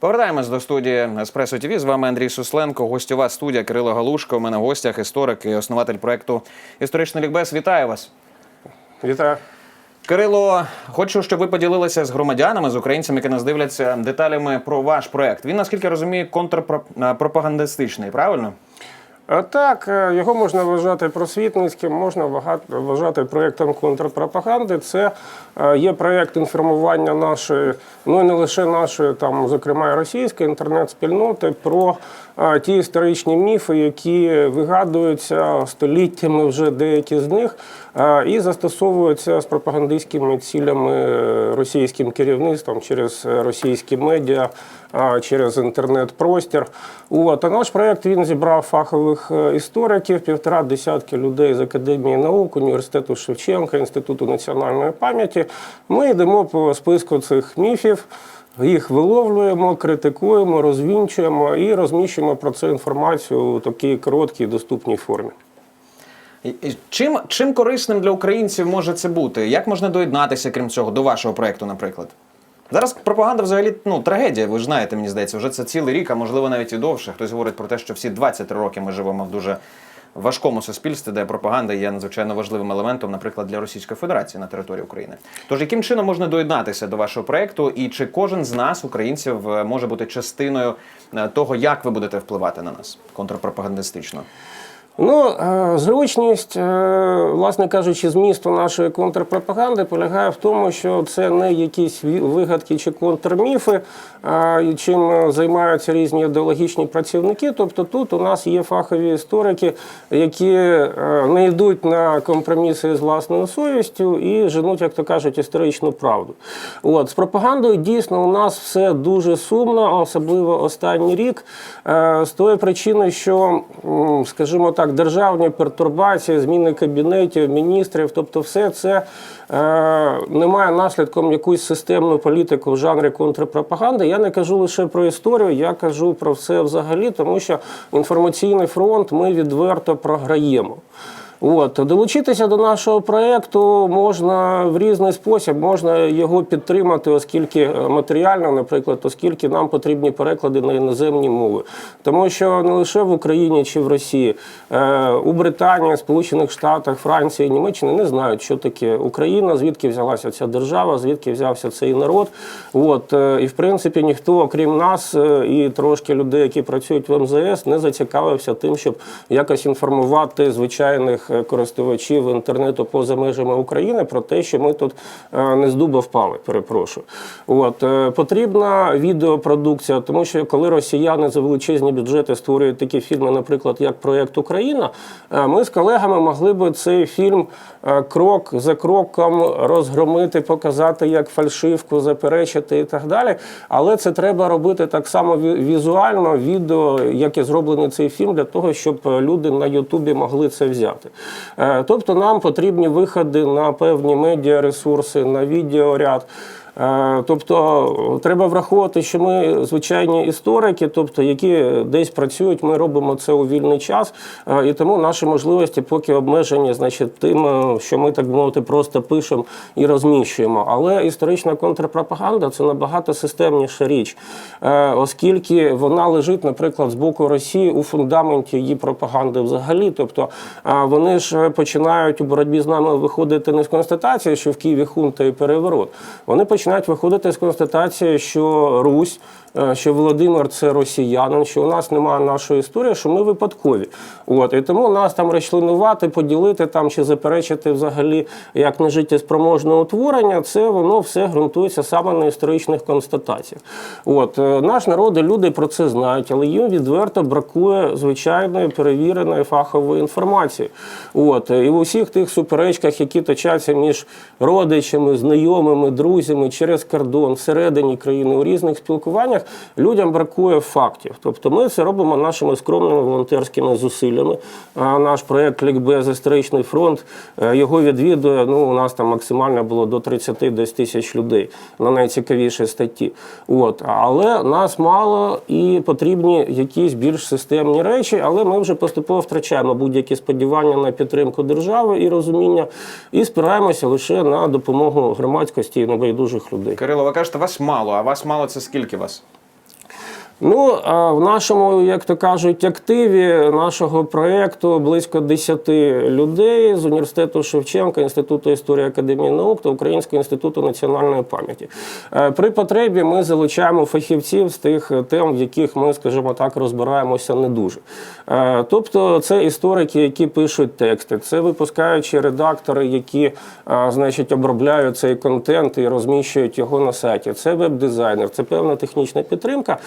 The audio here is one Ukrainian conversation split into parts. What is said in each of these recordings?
Повертаємось до студії Еспресо ТВ. З вами Андрій Сусленко, гостьова студія Кирило Галушко. У мене в гостях історик і основатель проекту Історичний лікбез. Вітаю вас. Вітаю. Кирило, хочу, щоб ви поділилися з громадянами, з українцями, які нас дивляться деталями про ваш проект. Він, наскільки я розумію, контрпропагандистичний, правильно? Так, е, його можна вважати просвітницьким, можна вважати проєктом контрпропаганди. Це е, є проєкт інформування нашої, ну і не лише нашої, там, зокрема, і російської інтернет-спільноти про ті історичні міфи, які вигадуються століттями вже деякі з них, і застосовуються з пропагандистськими цілями е, російським керівництвом через російські медіа, через інтернет-простір. От, а наш проєкт він зібрав фахових е, істориків, півтора десятки людей з Академії наук, університету Шевченка, Інституту національної пам'яті. Ми йдемо по списку цих міфів. Їх виловлюємо, критикуємо, розвінчуємо і розміщуємо про це інформацію у такій короткій доступній формі. Чим, чим корисним для українців може це бути? Як можна доєднатися, крім цього, до вашого проекту, наприклад? Зараз пропаганда взагалі ну, трагедія, ви ж знаєте, мені здається, вже це цілий рік, а можливо навіть і довше. Хтось говорить про те, що всі 23 роки ми живемо в дуже важкому суспільстві, де пропаганда є надзвичайно важливим елементом, наприклад, для Російської Федерації на території України. Тож яким чином можна доєднатися до вашого проекту, і чи кожен з нас, українців, е, може бути частиною е, того, як ви будете впливати на нас контрпропагандистично? Ну, е, зручність, е, власне кажучи, змісту нашої контрпропаганди полягає в тому, що це не якісь вигадки чи контрміфи, е, чим займаються різні ідеологічні працівники. Тобто тут у нас є фахові історики, які не йдуть на компроміси з власною совістю і женуть, як то кажуть, історичну правду. От з пропагандою дійсно у нас все дуже сумно, особливо останній рік, з тої причини, що, скажімо так, державні пертурбації, зміни кабінетів, міністрів, тобто все це е, не має наслідком якусь системну політику в жанрі контрпропаганди. Я не кажу лише про історію, я кажу про все взагалі, тому що інформаційний фронт ми відверто програємо. От долучитися до нашого проекту можна в різний спосіб. Можна його підтримати, оскільки е, матеріально, наприклад, оскільки нам потрібні переклади на іноземні мови, тому що не лише в Україні чи в Росії, е, у Британії, Сполучених Штатах, Франції, Німеччині не знають, що таке Україна, звідки взялася ця держава, звідки взявся цей народ. От е, і в принципі ніхто, окрім нас і трошки людей, які працюють в МЗС, не зацікавився тим, щоб якось інформувати звичайних е, користувачів інтернету поза межами України про те, що ми тут е, не з дуба впали. Перепрошую. От е, потрібна відеопродукція, тому що коли росіяни за величезні бюджети створюють такі фільми, наприклад, як проєкт Україна, ми з колегами могли би цей фільм крок за кроком розгромити, показати як фальшивку, заперечити і так далі. Але це треба робити так само візуально, відео, як і зроблений цей фільм, для того, щоб люди на Ютубі могли це взяти. Е, Тобто нам потрібні виходи на певні медіаресурси, на відеоряд. Е, Тобто треба враховувати, що ми звичайні історики, тобто які десь працюють, ми робимо це у вільний час, Е, і тому наші можливості поки обмежені, значить, тим, е, що ми так мовити, просто пишемо і розміщуємо. Але історична контрпропаганда це набагато системніша річ, оскільки вона лежить, наприклад, з боку Росії у фундаменті її пропаганди взагалі. Тобто вони ж починають у боротьбі з нами виходити не з констатації, що в Києві хунта і переворот. Вони починають виходити з констатації, що Русь. е, Що Володимир це росіянин, що у нас немає нашої історії, що ми випадкові. От і тому нас там розчленувати, поділити там чи заперечити взагалі як нежиттєспроможне утворення, це воно все ґрунтується саме на історичних констатаціях. От е, наш народ і люди про це знають, але їм відверто бракує звичайної перевіреної фахової інформації. От і в усіх тих суперечках, які точаться між родичами, знайомими, друзями через кордон, всередині країни у різних спілкуваннях, людям бракує фактів. Тобто ми це робимо нашими скромними волонтерськими зусиллями. А наш проєкт Лікбез історичний фронт е, його відвідує. Ну у нас там максимально було до 30 десь тисяч людей на найцікавіші статті. От але нас мало і потрібні якісь більш системні речі, але ми вже поступово втрачаємо будь-які сподівання на підтримку держави і розуміння, і спираємося лише на допомогу громадськості і небайдужих людей. Кирило, ви кажете, вас мало, а вас мало це скільки вас? Ну, в нашому, як то кажуть, активі нашого проєкту близько 10 людей з університету Шевченка, Інституту історії академії наук та Українського інституту національної пам'яті. Е, При потребі ми залучаємо фахівців з тих тем, в яких ми, скажімо так, розбираємося не дуже. Е, Тобто, це історики, які пишуть тексти, це випускаючі редактори, які е, значить, обробляють цей контент і розміщують його на сайті. Це веб-дизайнер, це певна технічна підтримка.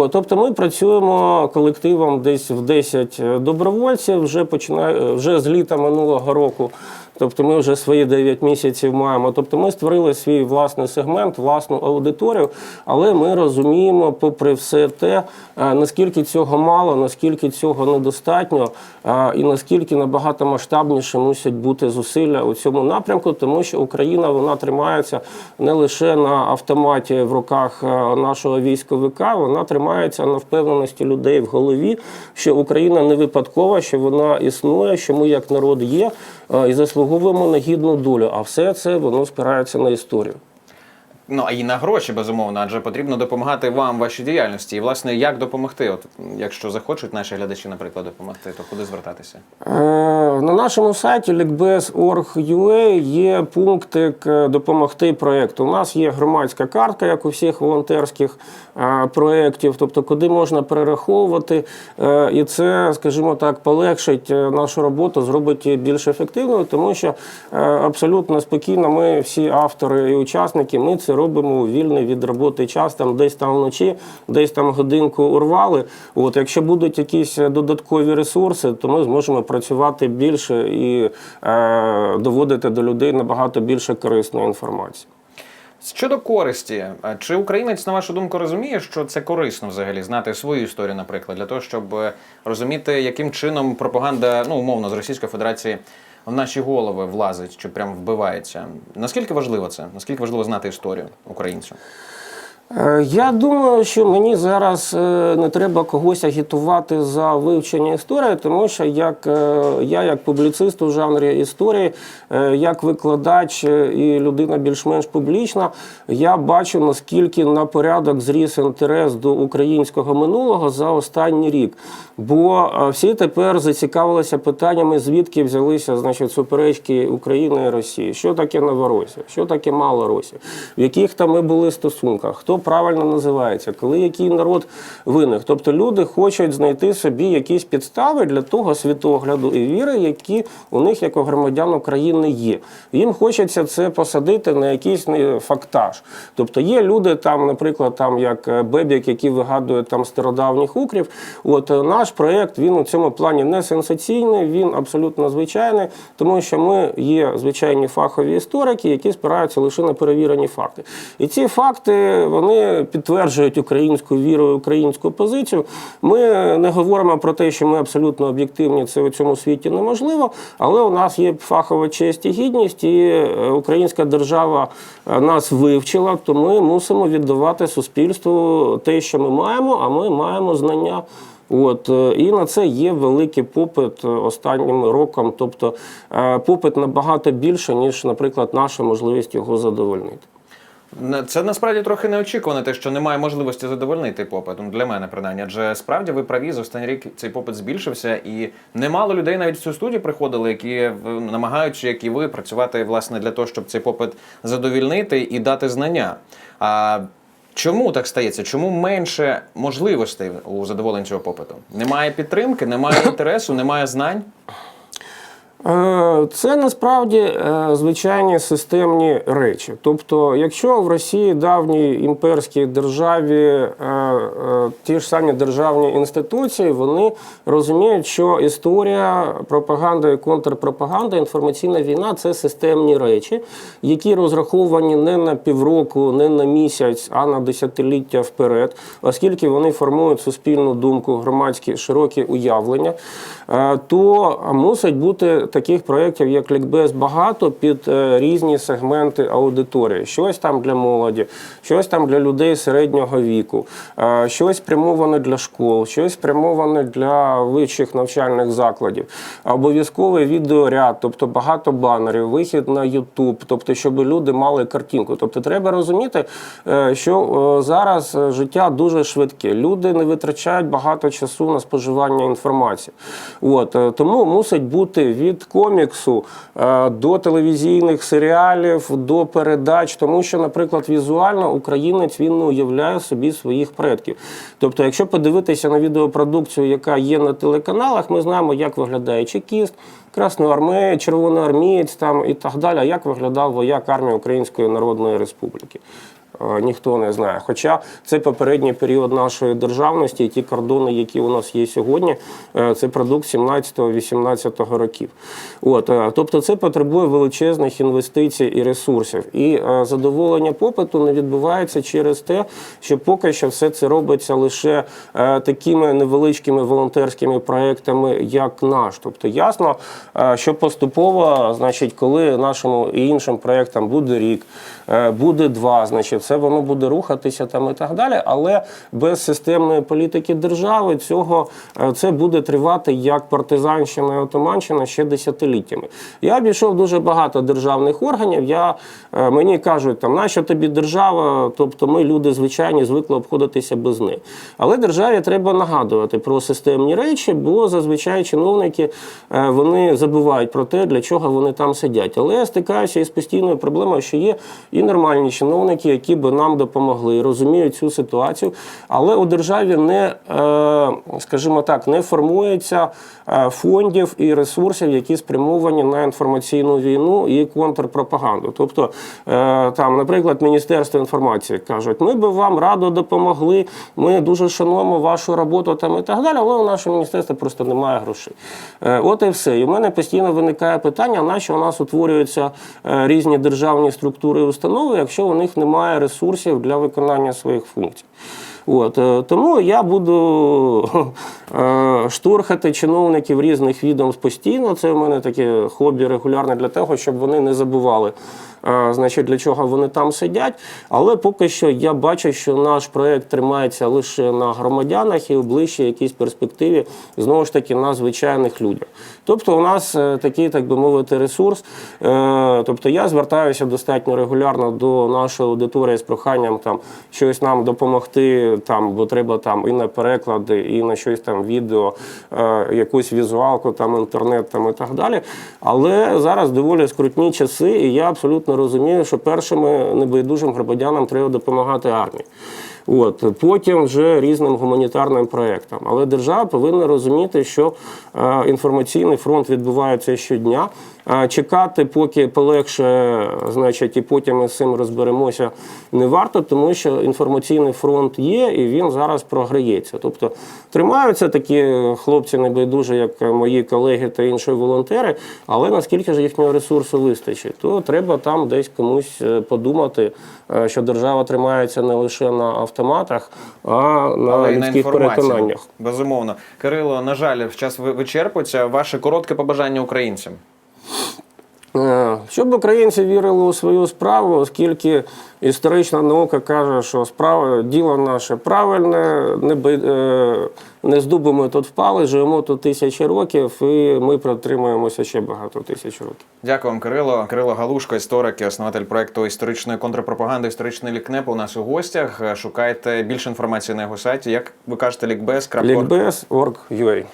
От, тобто ми працюємо колективом десь в 10 добровольців, вже починає, вже з літа минулого року. Тобто ми вже свої 9 місяців маємо. Тобто ми створили свій власний сегмент, власну аудиторію, але ми розуміємо, попри все те, е, наскільки цього мало, наскільки цього недостатньо, е, і наскільки набагато масштабніше мусять бути зусилля у цьому напрямку, тому що Україна вона тримається не лише на автоматі в руках е, нашого військовика, вона тримається на впевненості людей в голові, що Україна не випадкова, що вона існує, що ми як народ є і заслуговуємо на гідну долю. А все це воно спирається на історію. Ну а і на гроші, безумовно, адже потрібно допомагати вам вашій діяльності. І власне, як допомогти? От якщо захочуть наші глядачі, наприклад, допомогти, то куди звертатися? Е, На нашому сайті lickbez.org.ua є пунктик е, допомогти проєкту. У нас є громадська картка, як у всіх волонтерських е, проєктів, тобто куди можна перераховувати. І це, скажімо так, полегшить нашу роботу, зробить її більш ефективною, тому що абсолютно спокійно ми всі автори і учасники, ми це робимо вільний від роботи час, там десь там вночі, десь там годинку урвали. От якщо будуть якісь додаткові ресурси, то ми зможемо працювати більше і е, доводити до людей набагато більше корисної інформації. Щодо користі, чи українець, на вашу думку, розуміє, що це корисно взагалі знати свою історію, наприклад, для того, щоб е, розуміти, яким чином пропаганда, ну умовно, з Російської Федерації в наші голови влазить, що прям вбивається? Наскільки важливо це? Наскільки важливо знати історію українцю? Е, Я думаю, що мені зараз е, не треба когось агітувати за вивчення історії, тому що як е, я, як публіцист у жанрі історії, як викладач і людина більш-менш публічна, я бачу наскільки на порядок зріс інтерес до українського минулого за останній рік. Бо всі тепер зацікавилися питаннями, звідки взялися значить, суперечки України і Росії. Що таке Новоросія? Що таке Малоросія? В яких там ми були стосунках? Хто правильно називається? Коли який народ виник? Тобто люди хочуть знайти собі якісь підстави для того світогляду і віри, які у них як у громадян України є. Їм хочеться це посадити на якийсь фактаж. Тобто є люди там, наприклад, там як е, Бебік, які вигадують там стародавніх укрів. От е, наш проєкт він у цьому плані не сенсаційний, він абсолютно звичайний, тому що ми є звичайні фахові історики, які спираються лише на перевірені факти. І ці факти вони підтверджують українську віру, українську позицію. Ми не говоримо про те, що ми абсолютно об'єктивні, це у цьому світі неможливо, але у нас є фахова честь і гідність, і е, українська держава е, нас вивчила, то ми мусимо віддавати суспільству те, що ми маємо, а ми маємо знання. От е, і на це є великий попит останнім роком. Тобто попит набагато більше, ніж, наприклад, наша можливість його задовольнити. Це насправді трохи неочікувано, те, що немає можливості задовольнити попит. Ну, для мене принаймні. Адже справді ви праві, за останній рік цей попит збільшився, і немало людей навіть в цю студію приходили, які е, намагаються, як і ви, працювати власне для того, щоб цей попит задовільнити і дати знання. А чому так стається? Чому менше можливостей у задоволенні цього попиту? Немає підтримки, немає інтересу, немає знань. Е, Це насправді е, звичайні системні речі. Тобто, якщо в Росії давній імперській державі е, ті ж самі державні інституції, вони розуміють, що історія, пропаганда і контрпропаганда, інформаційна війна це системні речі, які розраховані не на півроку, не на місяць, а на десятиліття вперед, оскільки вони формують суспільну думку, громадські широкі уявлення, то мусить бути таких проєктів, як лікбез, багато під е, різні сегменти аудиторії. Щось там для молоді, щось там для людей середнього віку, е, щось спрямоване для школ, щось спрямоване для вищих навчальних закладів. Обов'язковий відеоряд, тобто багато банерів, вихід на YouTube, тобто, щоб люди мали картинку. Тобто, треба розуміти, е, що зараз життя дуже швидке. Люди не витрачають багато часу на споживання інформації. От тому мусить бути від коміксу е, до телевізійних серіалів, до передач, тому що, наприклад, візуально українець він не уявляє собі своїх предків. Тобто, якщо подивитися на відеопродукцію, яка є на телеканалах, ми знаємо, як виглядає чекіст. Красноармеєць, червоноармієць там і так далі. Як виглядав вояк армії Української Народної Республіки? Е, Ніхто не знає. Хоча це попередній період нашої державності, і ті кордони, які у нас є сьогодні, е, це продукт 17-18 років. От, е, тобто це потребує величезних інвестицій і ресурсів. І задоволення попиту не відбувається через те, що поки що все це робиться лише такими невеличкими волонтерськими проектами, як наш. Тобто ясно, що поступово, значить, коли нашому і іншим проектам буде рік, буде два, значить, все воно буде рухатися там і так далі. Але без системної політики держави цього е, це буде тривати як партизанщина і отоманщина ще десятиліттями. Я обійшов дуже багато державних органів. Я, е, мені кажуть, там, нащо тобі держава? Тобто ми люди звичайні звикли обходитися без неї. Але державі треба нагадувати про системні речі, бо зазвичай чиновники е, вони забувають про те, для чого вони там сидять. Але я стикаюся із постійною проблемою, що є і нормальні чиновники, які би нам допомогли, розуміють цю ситуацію. Але у державі не, е, скажімо так, не формується е, фондів і ресурсів, які спрямовані на інформаційну війну і контрпропаганду. Тобто, е, там, наприклад, Міністерство інформації кажуть, ми би вам радо допомогли, ми дуже шануємо вашу роботу там і так далі, але у нашого міністерства просто немає грошей. От і все. І в мене постійно виникає питання, нащо у нас утворюються різні державні структури і установи, якщо у них немає ресурсів для виконання своїх функцій. От, е, тому я буду е, штурхати чиновників різних відомств постійно. Це в мене таке хобі регулярне для того, щоб вони не забували, значить, для чого вони там сидять. Але поки що я бачу, що наш проект тримається лише на громадянах і в ближчій якійсь перспективі знову ж таки на звичайних людях. Тобто, у нас е, такий, так би мовити, ресурс. Е, Тобто я звертаюся достатньо регулярно до нашої аудиторії з проханням там щось нам допомогти, там, бо треба там і на переклади, і на щось там відео, е, якусь візуалку, там інтернет там і так далі. Але зараз доволі скрутні часи, і я абсолютно розумію, що першими небайдужим громадянам треба допомагати армії. От потім вже різним гуманітарним проектам. Але держава повинна розуміти, що е, інформаційний фронт відбувається щодня. Е, чекати, поки полегше, значить, і потім ми з цим розберемося, не варто, тому що інформаційний фронт є і він зараз програється. Тобто тримаються такі хлопці небайдужі, як мої колеги та інші волонтери. Але наскільки ж їхнього ресурсу вистачить, то треба там десь комусь е, подумати, е, що держава тримається не лише на автоматах, а на Але і на переконаннях. Безумовно. Кирило, на жаль, час ви- вичерпується. Ваше коротке побажання українцям. Е, Щоб українці вірили у свою справу, оскільки історична наука каже, що справа діло наше правильне, не, бай- е, не з дуби ми тут впали, живемо тут тисячі років, і ми протримуємося ще багато тисяч років. Дякую вам, Кирило. Кирило Галушко, історик і основатель проекту історичної контрпропаганди, історичний лікнеп у нас у гостях. Шукайте більше інформації на його сайті. Як ви кажете, лікбез.org. Лікбез.org.ua